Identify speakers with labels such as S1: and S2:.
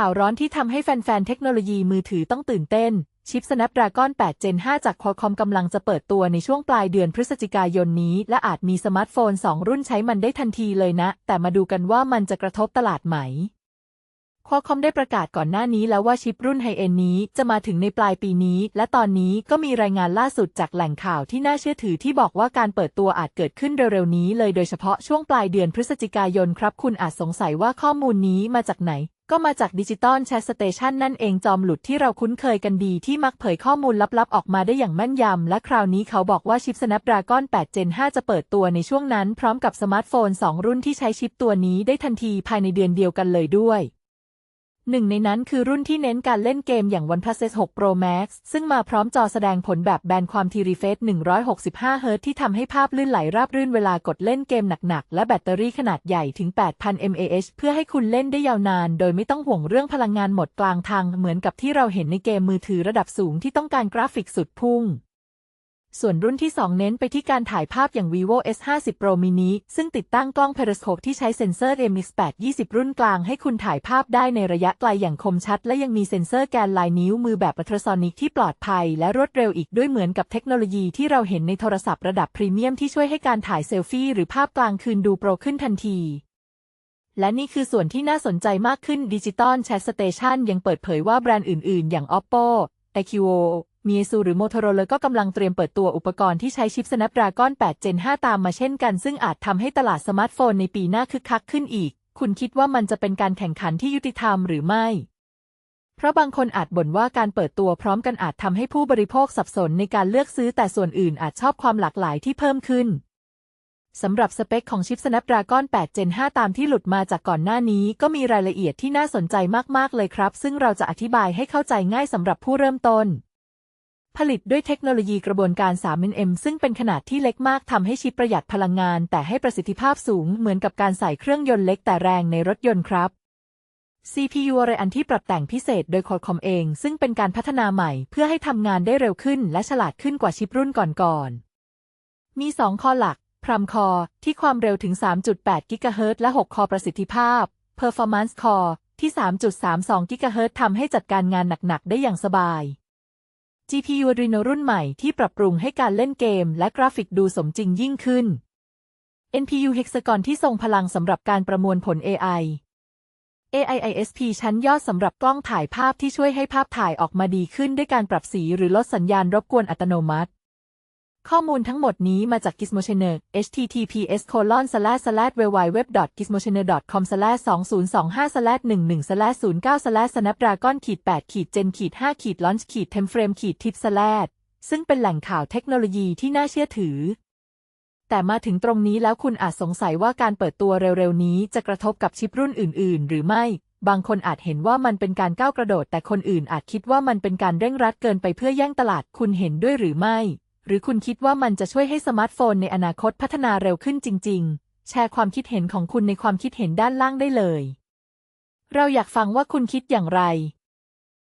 S1: ข่าวร้อนที่ทำให้แฟนๆ เทคโนโลยีมือถือต้องตื่นเต้น ชิป Snapdragon 8 Gen 5 จาก Qualcomm กำลังจะเปิดตัวในช่วงปลายเดือนพฤศจิกายนนี้ และอาจมีสมาร์ทโฟน 2 รุ่นใช้มันได้ทันทีเลยนะ แต่มาดูกันว่ามันจะกระทบตลาดไหม Qualcomm ได้ประกาศก่อนหน้านี้แล้วว่าชิปรุ่นไฮเอ็นนี้จะมาถึงในปลายปีนี้ และตอนนี้ก็มีรายงานล่าสุดจากแหล่งข่าวที่น่าเชื่อถือที่บอกว่าการเปิดตัวอาจเกิดขึ้นเร็วๆนี้เลยโดยเฉพาะช่วงปลายเดือนพฤศจิกายนครับ คุณอาจสงสัยว่าข้อมูลนี้มาจากไหน ก็มาจากดิจิตอลแชสเตชันนั่นเองจอมหลุดที่เราคุ้นเคยกันดีที่มักเผยข้อมูลลับๆ ออกมาได้อย่างแม่นยำ และคราวนี้เขาบอกว่าชิป Snapdragon 8 Gen 5 จะเปิดตัวในช่วงนั้น พร้อมกับสมาร์ทโฟน 2 รุ่นที่ใช้ชิปตัวนี้ได้ทันทีภายในเดือนเดียวกันเลยด้วย หนึ่งในนั้นคือรุ่นที่เน้นการเล่นเกมอย่าง OnePlus 6 Pro Max ซึ่งมาพร้อมจอแสดงผลแบบแบนความทีรีเฟซ165 เฮิรตที่ทำให้ภาพลื่นไหลราบรื่นเวลากดเล่นเกมหนักๆ และแบตเตอรี่ขนาดใหญ่ถึง 8,000 mAh เพื่อให้คุณเล่นได้ยาวนาน โดยไม่ต้องห่วงเรื่องพลังงานหมดกลางทางเหมือนกับที่เราเห็นในเกมมือถือระดับสูงที่ต้องการกราฟิกสุดพุ่ง ส่วนรุ่นที่ 2 เน้นไปที่การถ่ายภาพอย่าง vivo S50 Pro mini ซึ่งติดตั้งกล้อง periscope ที่ใช้เซ็นเซอร์ MX8 20 รุ่นกลางให้คุณถ่ายภาพได้ในระยะไกลอย่างคมชัด และยังมีเซ็นเซอร์แกนลายนิ้วมือแบบอัลตราซอนิกที่ปลอดภัย และรวดเร็วอีกด้วยเหมือนกับเทคโนโลยีที่เราเห็นในโทรศัพท์ระดับพรีเมียมที่ช่วยให้การถ่ายเซลฟี่หรือภาพกลางคืนดูโปรขึ้นทันทีและนี่คือส่วนที่น่าสนใจมากขึ้นดิจิตอลแชทสเตชันยังเปิดเผยว่าแบรนด์อื่น ๆ อย่าง oppo iqo iQOO, Meizu หรือ Motorola ก็กำลังเตรียมเปิดตัวอุปกรณ์ที่ใช้ชิป Snapdragon 8 Gen 5 ตามมาเช่นกัน ซึ่งอาจทำให้ตลาดสมาร์ทโฟนในปีหน้าคึกคักขึ้นอีก คุณคิดว่ามันจะเป็นการแข่งขันที่ยุติธรรมหรือไม่ เพราะบางคนอาจบ่นว่าการเปิดตัวพร้อมกันอาจทำให้ผู้บริโภคสับสนในการเลือกซื้อแต่ส่วนอื่นอาจชอบความหลากหลายที่เพิ่มขึ้นสำหรับสเปคของชิป Snapdragon 8 Gen 5 ตามที่หลุดมาจากก่อนหน้านี้ก็มีรายละเอียดที่น่าสนใจมาก ๆ เลยครับ ซึ่งเราจะอธิบายให้เข้าใจง่ายสำหรับผู้เริ่มต้น ผลิตด้วยเทคโนโลยีกระบวนการ 3nm ซึ่งเป็นขนาดที่เล็กมากทำให้ชิปประหยัดพลังงาน แต่ให้ประสิทธิภาพสูงเหมือนกับการใส่เครื่องยนต์เล็กแต่แรงในรถยนต์ครับ CPU อะไรอันที่ปรับแต่งพิเศษโดย Qualcomm เอง ซึ่งเป็นการพัฒนาใหม่เพื่อให้ทำงานได้เร็วขึ้นและฉลาดขึ้นกว่าชิปรุ่นก่อนๆ มี 2 คอหลัก Pram Core ที่ความเร็วถึง 3.8 GHz และ 6 คอประสิทธิภาพ Performance Core ที่ 3.32 GHz ทำให้จัดการงานหนักๆ ได้อย่างสบาย GPU Adreno รุ่นใหม่ที่ปรับปรุงให้การเล่นเกมและกราฟิกดูสมจริงยิ่งขึ้น NPU Hexagon ที่ทรงพลังสำหรับการประมวลผล AI AI ISP ชั้นยอดสำหรับกล้องถ่ายภาพที่ช่วยให้ภาพถ่ายออกมาดีขึ้นด้วยการปรับสีหรือลดสัญญาณรบกวนอัตโนมัติ ข้อมูลทั้งหมดนี้มาจาก Gizmochannel https colon slash slash www gizmochannel com slash 2025 slash 11 slash 09 slash snapdragon ขีด8ขีด gen ขีด5ขีด launch ขีด timeframe ขีด tip slash ซึ่งเป็นแหล่งข่าวเทคโนโลยีที่น่าเชื่อถือ แต่มาถึงตรงนี้แล้วคุณอาจสงสัยว่าการเปิดตัวเร็วๆนี้จะกระทบกับชิปรุ่นอื่น ๆ หรือไม่ บางคนอาจเห็นว่ามันเป็นการก้าวกระโดด แต่คนอื่นอาจคิดว่ามันเป็นการเร่งรัดเกินไปเพื่อแย่งตลาด คุณเห็นด้วยหรือไม่ หรือคุณคิดว่ามันจะช่วยให้สมาร์ทโฟนในอนาคตพัฒนาเร็วขึ้นจริง ๆ แชร์ความคิดเห็นของคุณในความคิดเห็นด้านล่างได้เลย เราอยากฟังว่าคุณคิดอย่างไร